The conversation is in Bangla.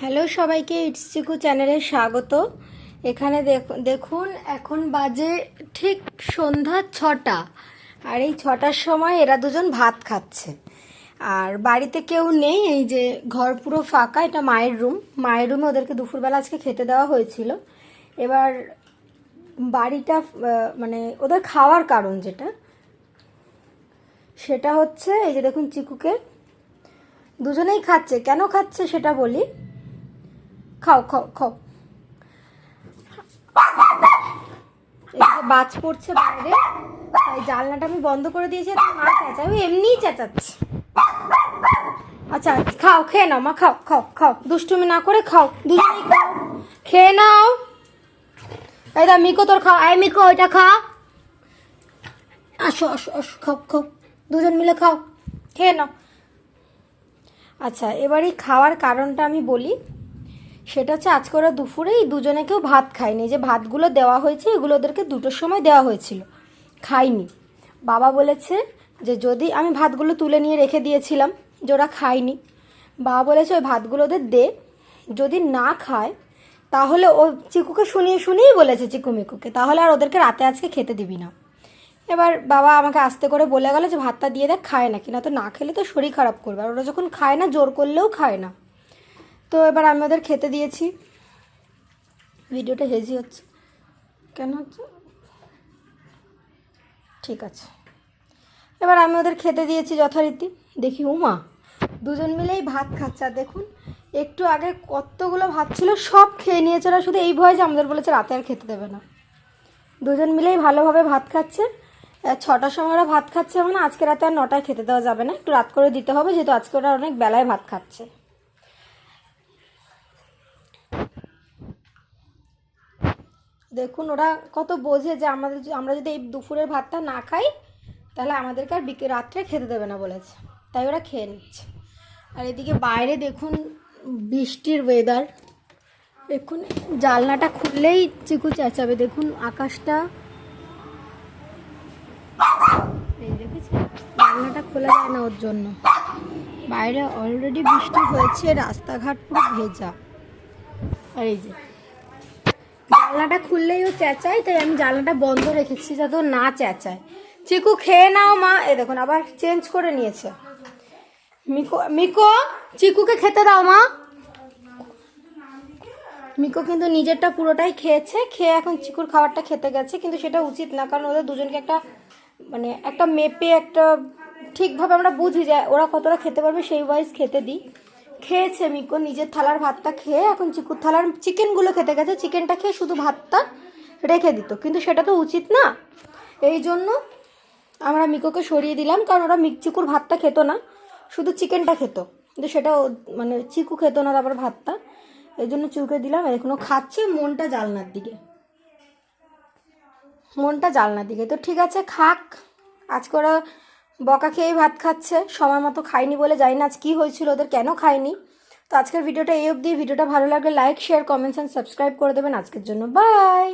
হ্যালো সবাইকে ইটস চিকু চ্যানেলে স্বাগত। এখানে দেখ- দেখুন, এখন বাজে ঠিক সন্ধ্যা ছটা। আর এই ছটার সময় এরা দুজন ভাত খাচ্ছে। আর বাড়িতে কেউ নেই, এই যে ঘর পুরো ফাঁকা, এটা মায়ের রুম। মায়ের রুমে ওদেরকে দুপুরবেলা আজকে খেতে দেওয়া হয়েছিল। এবার বাড়িটা মানে ওদের খাওয়ার কারণ যেটা, সেটা হচ্ছে, এই যে দেখুন চিকুকে, দুজনেই খাচ্ছে। কেন খাচ্ছে সেটা বলি? খাও খাও খাও। বাজ পড়ছে বাইরে। তাই জানলাটা আমি বন্ধ করে দিয়েছি মা চেঁচায়। ও এমনিই চেঁচাচ্ছে। আচ্ছা খাও, খেয়ে নাও, মা, খাও খাও খাও। দুষ্টুমি না করে খাও দুজনেই খাও। খেয়ে নাও। এই দা মিকো তোর খাও আয় মিকো, ওইটা খা। আসো আসো আসো, খাও খাও। দুজন মিলে খাও। খেয়ে নাও। আচ্ছা এবার খাওয়ার কারণটা আমি বলি। সেটা হচ্ছে আজকে ওরা দুপুরে এই দুজনে কেউ ভাত খায়নি। যে ভাতগুলো দেওয়া হয়েছে, এগুলো ওদেরকে দুটোর সময় দেওয়া হয়েছিল। খায়নি। বাবা বলেছে যে, যদি আমি ভাতগুলো তুলে নিয়ে রেখে দিয়েছিলাম, যে ওরা খায়নি। বাবা বলেছে, ওই ভাতগুলো ওদের দে। যদি না খায়, তাহলে ও চিকুকে শুনিয়ে শুনিয়েই বলেছে চিকু মিকুকে। তাহলে আর ওদেরকে রাতে আজকে খেতে দিবি না। এবার বাবা আমাকে আস্তে করে বলে গেল যে, ভাতটা দিয়ে দেখ, খায় না কিনা তো না খেলে তো শরীর খারাপ করবে। আর ওরা যখন খায় না, জোর করলেও খায় না। তো এবার আমি ওদের খেতে দিয়েছি। ভিডিওটা হেজি হচ্ছে। কেন হচ্ছে? ঠিক আছে। এবার আমি ওদের খেতে দিয়েছি যথারীতি। দেখি, উমা, দুজন মিলেই ভাত খাচ্ছে। আর দেখুন, একটু আগে কতগুলো ভাত ছিল, সব খেয়ে নিয়েছে। ওরা শুধু এই ভয় যে আমাদের বলেছে রাতে আর খেতে দেবে না। দুজন মিলেই ভালোভাবে ভাত খাচ্ছে। ছটার সময় ওরা ভাত খাচ্ছে মানে আজকে রাতে আর নটায় খেতে দেওয়া যাবে না। একটু রাত করে দিতে হবে, যেহেতু আজকে ওরা অনেক বেলায় ভাত খাচ্ছে। দেখুন, ওরা কত বোঝে যে আমাদের আমরা যদি এই দুপুরের ভাতটা না খাই, তাহলে আমাদেরকে আর বিকে, রাত্রে খেতে দেবে না বলেছে। তাই ওরা খেয়ে নিচ্ছে। আর এদিকে বাইরে দেখুন, বৃষ্টির ওয়েদার দেখুন জানলাটা খুললেই চিকু চেঁচাবে। দেখুন, আকাশটা। জানলাটা খোলা যায় না ওর জন্য। বাইরে অলরেডি বৃষ্টি হয়েছে, রাস্তাঘাট পুরো ভেজা। আর এই যে জানলাটা খুললেই ও চেঁচায়, তাই আমি জানলাটা বন্ধ রেখেছি যাতে না চেঁচায়। চিকু, খেয়ে নাও মা। এ দেখুন, আবার চেঞ্জ করে নিয়েছে। মিকো মিকো, চিকুকে খেতে দাও মা। মিকো কিন্তু নিজেরটা পুরোটাই খেয়েছে, খেয়ে এখন চিকুর খাবারটা খেতে গেছে, কিন্তু সেটা উচিত না, কারণ ওদের দুজনকে একটা মানে একটা মেপে একটা ঠিকভাবে আমরা বুঝি যায় ওরা কতটা খেতে পারবে, সেই ওয়াইজ খেতে দিই। খেয়েছে মিকো, নিজের থালার ভাতটা খেয়ে এখন চিকুর থালার চিকেনগুলো খেতে গেছে। চিকেনটা খেয়ে শুধু ভাতটা রেখে দিত। কিন্তু সেটা তো উচিত না। এই জন্য আমরা মিকোকে সরিয়ে দিলাম, কারণ ওরা চিকুর ভাতটা খেত না। শুধু চিকেনটা খেত। কিন্তু সেটা মানে চিকু খেত না তারপর ভাতটা। এই জন্য চুকে দিলাম এখনও খাচ্ছে মনটা জালনার দিকে। মনটা জালনার দিকে। তো ঠিক আছে, খাক। আজকে ওরা বকা খেয়েই ভাত খাচ্ছে, সময় মতো খাইনি বলে জানি না আজ কী হয়েছিল, ওদের কেন খায়নি তো আজকের ভিডিওটা এই অবধি, ভিডিওটা ভালো লাগলে like share comments and subscribe করে দেবেন। আজকের জন্য বাই